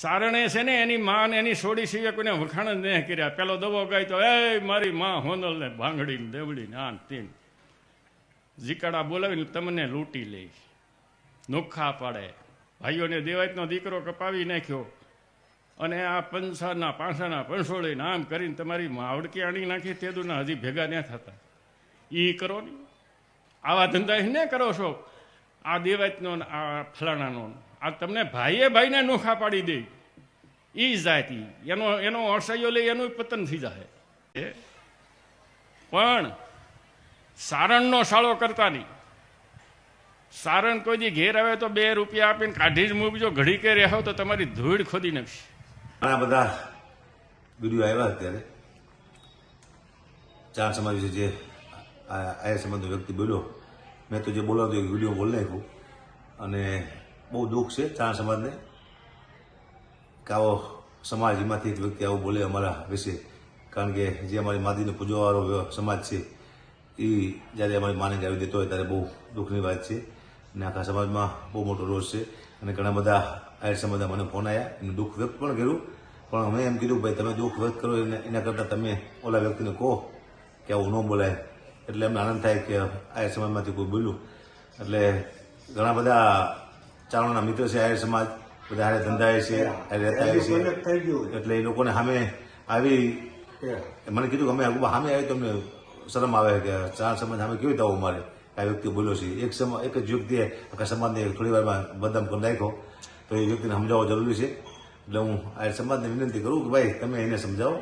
સારણે છે ને, એની માં એની સોડી સિવાય કોઈને વખાણ જ નહીં કર્યા. પેલો દવો ગાય તો એ મારી માં હોનલ ને ભાંગડી ને દેવડી ને આન તીન. જીકાડા બોલાવીને તમને લૂંટી લે નોખા પાડે. ભાઈઓને દેવાયતનો દીકરો કપાવી નાખ્યો. અને આ પંસાના પાંસાના પંસોળે આમ કરીને તમારી માવડકી આણી નાખી તેદુના હજી ભેગા ન થતા. એ કરો આવા ધંધા ને કરો છો? આ દેવાયતનો આ ફલાણાનો આ તમને ભાઈએ ભાઈને નોખા પાડી દે. એ જાતિ એનો એનો અસહ્યો લઈ એનું પતન થઈ જાય પણ સારણનો સાળો કરતા નહીં. સારણ કોઈ દી ઘેર આવે તો બે રૂપિયા આપીને કાઢી જ મૂકજો. ઘડી કે રહેવો તો તમારી ધૂળ ખોદી નાખશે. આ બધા વીડિયો આવ્યા અત્યારે. ચાર સમાજ વિશે જે આ આયર સમાજનો વ્યક્તિ બોલ્યો. મેં તો જે બોલાવતો વીડિયો બોલી નાખ્યું. અને બહુ દુઃખ છે ચાર સમાજને કે આવો સમાજ એમાંથી એક વ્યક્તિ આવું બોલે અમારા વિશે. કારણ કે જે અમારી માદીને પૂજવાવાળો સમાજ છે, એ જ્યારે અમારી માને ગાવી દેતો હોય ત્યારે બહુ દુઃખની વાત છે. અને આખા સમાજમાં બહુ મોટો રોષ છે. અને ઘણા બધા આયર સમાજના મને ફોન આવ્યા એનું દુઃખ વ્યક્ત પણ કર્યું. પણ અમે એમ કીધું, ભાઈ, તમે દુઃખ વ્યક્ત કરો, એને, એના કરતાં તમે ઓલા વ્યક્તિને કહો કે આવું ન બોલાય. એટલે અમને આનંદ થાય કે આયર સમાજમાંથી કોઈ બોલ્યું. એટલે ઘણા બધા ચારણોના મિત્ર છે આયર સમાજ બધા હારે ધંધાએ છે રહેતા હોય છે. એટલે એ લોકોને સામે આવી મને કીધું કે અમે સામે આવી તો અમને શરમ આવે કે ચાર સમાજ સામે કેવી રીતે આવું મારે? આ વ્યક્તિ બોલ્યો છે એક સમા એક જ વ્યક્તિએ આખા સમાજને થોડી વારમાં બદનામ કરી નાખ્યો. તો એ વ્યક્તિને સમજાવવો જરૂરી છે. એટલે હું આ સમાજને વિનંતી કરું કે ભાઈ તમે એને સમજાવો.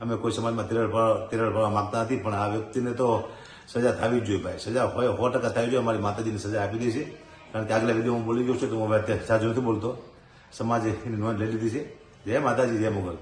અમે કોઈ સમાજમાં તિરળ તિરળ ભરવા માગતા નથી પણ આ વ્યક્તિને તો સજા થવી જ જોઈએ ભાઈ. સજા હોય સો ટકા થવી જોઈએ. અમારી માતાજીને સજા આપી દે છે. કારણ કે આગલા વિડીયોમાં બોલી ગયો છું, તો હું હવે અત્યારે સાજુ નથી બોલતો. સમાજે એની નોંધ લઈ લીધી છે. જય માતાજી, જય મુગલ.